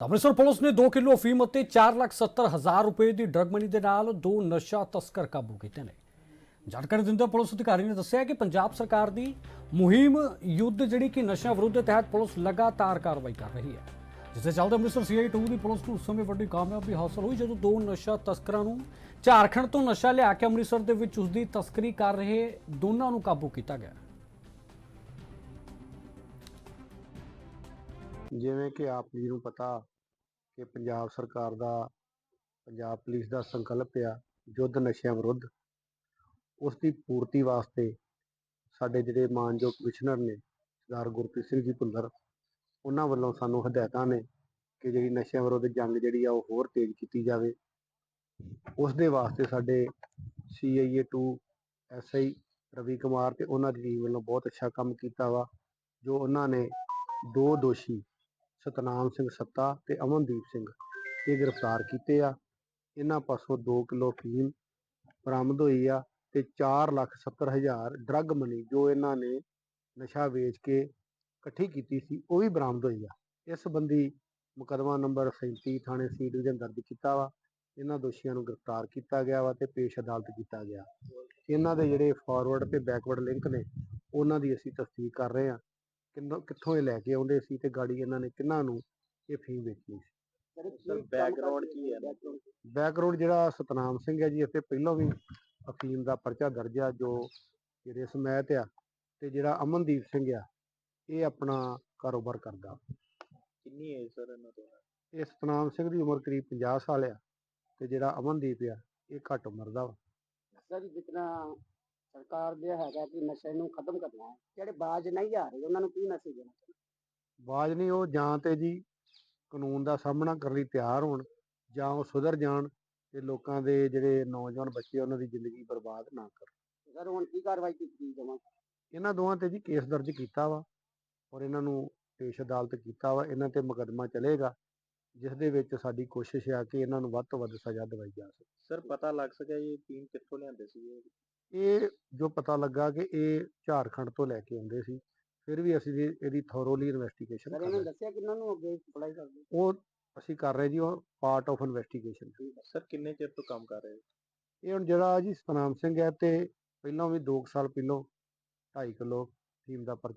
ਤਾਂ ਅੰਮ੍ਰਿਤਸਰ ਪੁਲਿਸ ਨੇ 2 ਕਿਲੋ ਅਫੀਮ ਅਤੇ 470000 ਰੁਪਏ ਦੀ ਡਰੱਗ ਮਨੀ ਦੇ ਨਾਲ ਦੋ ਨਸ਼ਾ ਤਸਕਰ ਕਾਬੂ ਕੀਤੇ ਨੇ। ਜਾਣਕਾਰੀ ਦਿੰਦੇ ਪੁਲਿਸ ਅਧਿਕਾਰੀ ਨੇ ਦੱਸਿਆ ਕਿ ਪੰਜਾਬ ਸਰਕਾਰ ਦੀ ਮੁਹਿੰਮ ਯੁੱਧ ਜਿਹੜੀ ਕਿ ਨਸ਼ਾ ਵਿਰੁੱਧ ਦੇ ਤਹਿਤ ਪੁਲਿਸ ਲਗਾਤਾਰ ਕਾਰਵਾਈ ਕਰ ਰਹੀ ਹੈ। ਜਿਸ ਦੇ ਚੱਲਦੇ ਅੰਮ੍ਰਿਤਸਰ ਸੀਆਈ 2 ਦੀ ਪੁਲਿਸ ਨੂੰ ਉਸ ਸਮੇਂ ਵੱਡੀ ਕਾਮਯਾਬੀ ਹਾਸਲ ਹੋਈ ਜਦੋਂ ਦੋ ਨਸ਼ਾ ਤਸਕਰਾਂ ਨੂੰ ਝਾਰਖੰਡ ਤੋਂ ਨਸ਼ਾ ਲਿਆ ਕੇ ਅੰਮ੍ਰਿਤਸਰ ਦੇ ਵਿੱਚ ਉਸ ਦੀ ਤਸਕਰੀ ਕਰ ਰਹੇ ਦੋਨਾਂ ਨੂੰ ਕਾਬੂ ਕੀਤਾ ਗਿਆ। ਜਿਵੇਂ ਕਿ ਆਪ ਜੀ ਨੂੰ ਪਤਾ ਕਿ ਪੰਜਾਬ ਸਰਕਾਰ ਦਾ, ਪੰਜਾਬ ਪੁਲਿਸ ਦਾ ਸੰਕਲਪ ਆ ਯੁੱਧ ਨਸ਼ਿਆਂ ਵਿਰੁੱਧ। ਉਸ ਦੀ ਪੂਰਤੀ ਵਾਸਤੇ ਸਾਡੇ ਜਿਹੜੇ ਮਾਨਯੋਗ ਕਮਿਸ਼ਨਰ ਨੇ, ਸਰਦਾਰ ਗੁਰਪ੍ਰੀਤ ਸਿੰਘ ਜੀ ਭੁੱਲਰ, ਉਹਨਾਂ ਵੱਲੋਂ ਸਾਨੂੰ ਹਦਾਇਤਾਂ ਨੇ ਕਿ ਜਿਹੜੀ ਨਸ਼ਿਆਂ ਵਿਰੁੱਧ ਜੰਗ ਜਿਹੜੀ ਆ ਉਹ ਹੋਰ ਤੇਜ਼ ਕੀਤੀ ਜਾਵੇ। ਉਸ ਦੇ ਵਾਸਤੇ ਸਾਡੇ ਸੀਆਈਏ 2 ਐਸਆਈ ਰਵੀ ਕੁਮਾਰ ਤੇ ਉਹਨਾਂ ਦੀ ਟੀਮ ਵੱਲੋਂ ਬਹੁਤ ਅੱਛਾ ਕੰਮ ਕੀਤਾ ਵਾ, ਜੋ ਉਹਨਾਂ ਨੇ ਦੋ ਦੋਸ਼ੀ ਸਤਨਾਮ ਸਿੰਘ ਸੱਤਾ ਤੇ ਅਮਨਦੀਪ ਸਿੰਘ ਇਹ ਗ੍ਰਿਫਤਾਰ ਕੀਤੇ ਆ। ਇਹਨਾਂ ਪਾਸੋਂ 2 ਕਿਲੋ ਫੀਮ ਬਰਾਮਦ ਹੋਈ ਆ ਤੇ 470000 ਡਰੱਗ ਮਨੀ ਜੋ ਇਹਨਾਂ ਨੇ ਨਸ਼ਾ ਵੇਚ ਕੇ ਇਕੱਠੀ ਕੀਤੀ ਸੀ, ਉਹ ਵੀ ਬਰਾਮਦ ਹੋਈ ਆ। ਇਸ ਸੰਬੰਧੀ ਮੁਕੱਦਮਾ ਨੰਬਰ 37 ਥਾਣੇ ਸੀ ਡਿਵੀਜ਼ਨ ਦਰਜ ਕੀਤਾ ਵਾ। ਇਹਨਾਂ ਦੋਸ਼ੀਆਂ ਨੂੰ ਗ੍ਰਿਫਤਾਰ ਕੀਤਾ ਗਿਆ ਵਾ ਤੇ ਪੇਸ਼ ਅਦਾਲਤ ਕੀਤਾ ਗਿਆ। ਇਹਨਾਂ ਦੇ ਜਿਹੜੇ ਫਾਰਵਰਡ ਤੇ ਬੈਕਵਰਡ ਲਿੰਕ ਨੇ, ਉਹਨਾਂ ਦੀ ਅਸੀਂ ਤਸਦੀਕ ਕਰ ਰਹੇ ਹਾਂ। ਕਿੰਨੋਂ ਕਿੱਥੋਂ ਇਹ ਲੈ ਕੇ ਆਉਂਦੇ ਸੀ ਤੇ ਗਾੜੀ ਇਹਨਾਂ ਨੇ ਕਿੰਨਾਂ ਨੂੰ ਇਹ ਫੀਮ ਸੀ? ਸਰ ਬੈਕਗ੍ਰਾਉਂਡ ਕੀ ਹੈ? ਬੈਕਗ੍ਰਾਉਂਡ ਜਿਹੜਾ ਸਤਨਾਮ ਸਿੰਘ ਹੈ ਜੀ ਇੱਥੇ ਪਹਿਲਾਂ ਵੀ ਅਫੀਮ ਦਾ ਪਰਚਾ ਦਰਜ ਆ ਜੋ ਜਿਹੜੇ ਸਮੈਤ ਆ ਤੇ ਜਿਹੜਾ ਅਮਨਦੀਪ ਸਿੰਘ ਆ ਇਹ ਆਪਣਾ ਕਾਰੋਬਾਰ ਕਰਦਾ। ਕਿੰਨੀ ਏਜ ਸਰ ਇਹਨਾਂ ਤੋਂ ਇਹ ਸਤਨਾਮ ਸਿੰਘ ਦੀ ਉਮਰ ਕਰੀਬ 50 ਸਾਲ ਆ ਤੇ ਜਿਹੜਾ ਅਮਨਦੀਪ ਆ ਇਹ ਘੱਟ ਉਮਰ ਦਾ ਵਾ। ਸਰ ਜਿਤਨਾ ਸਰਕਾਰ ਦੇ ਹੈਗਾ ਕਿ ਨਸ਼ੇ ਨੂੰ ਖਤਮ ਕਰਨਾ ਹੈ। ਜਿਹੜੇ ਬਾਜ ਨਹੀਂ ਆ ਰਹੇ ਉਹਨਾਂ ਨੂੰ ਕੀ ਮੈਸੇਜ ਦੇਣਾ ਬਾਜ ਨਹੀਂ ਉਹ ਜਾਂ ਤੇ ਜੀ ਕਾਨੂੰਨ ਦਾ ਸਾਹਮਣਾ ਕਰਨ ਲਈ ਤਿਆਰ ਹੋਣ ਜਾਂ ਉਹ ਸੁਧਰ ਜਾਣ ਤੇ ਲੋਕਾਂ ਦੇ ਜਿਹੜੇ ਨੌਜਵਾਨ ਬੱਚੇ ਉਹਨਾਂ ਦੀ ਜ਼ਿੰਦਗੀ ਬਰਬਾਦ ਨਾ ਕਰਨ। ਸਰ ਹੁਣ ਕੀ ਕਾਰਵਾਈ ਕੀਤੀ ਜਾਵਾਂ ਇਹਨਾਂ ਦੋਵਾਂ ਤੇ ਜੀ ਕੇਸ ਦਰਜ ਕੀਤਾ ਵਾ ਔਰ ਇਹਨਾਂ ਨੂੰ ਪੇਸ਼ ਅਦਾਲਤ ਕੀਤਾ ਵਾ। ਇਹਨਾਂ ਤੇ ਮੁਕੱਦਮਾ ਚੱਲੇਗਾ ਜਿਸ ਦੇ ਵਿੱਚ ਸਾਡੀ ਕੋਸ਼ਿਸ਼ ਆ ਕਿ ਇਹਨਾਂ ਨੂੰ ਵੱਧ ਤੋਂ ਵੱਧ ਸਜ਼ਾ ਦਿਵਾਈ ਜਾ ਸਕੇ। ਸਰ ਪਤਾ ਲੱਗ ਸਕਿਆ ਇਹ ਟੀਮ ਕਿੱਥੋਂ ਲਿਆਂਦੇ ਸੀ ਇਹ? ਇਹ ਜੋ ਪਤਾ ਲੱਗਾ ਕਿ ਇਹ ਝਾਰਖੰਡ ਤੋਂ ਲੈ ਕੇ ਆਉਂਦੇ ਸੀ ਫਿਰ ਵੀ ਅਸੀਂ ਇਹ- ਇਹਦੀ ਥੋਰੋਲੀ ਇਨਵੈਸਟੀਗੇਸ਼ਨ ਸਰ ਕਰ ਇਹਨਾਂ ਰਹੇ ਨੇ ਦੱਸਿਆ ਕਿ ਇਹਨਾਂ ਨੂੰ ਅੱਗੇ ਸਪਲਾਈ ਕਰਦੇ ਉਹ ਅਸੀਂ ਕਰ ਰਹੇ ਜੀ ਉਹ ਪਾਰਟ ਆਫ ਇਨਵੈਸਟੀਗੇਸ਼ਨ ਸਰ ਕਿੰਨੇ ਚਿਰ ਤੋਂ ਕੰਮ ਕਰ ਰਹੇ ਹੋ? ਇਹ ਹੁਣ ਜਿਹੜਾ ਜੀ ਸਤਨਾਮ ਸਿੰਘ ਹੈ ਤੇ ਪਹਿਲਾਂ ਵੀ 2 ਸਾਲ ਪਹਿਲਾਂ 2.5 ਕਿਲੋ ਫੀਮ ਦਾ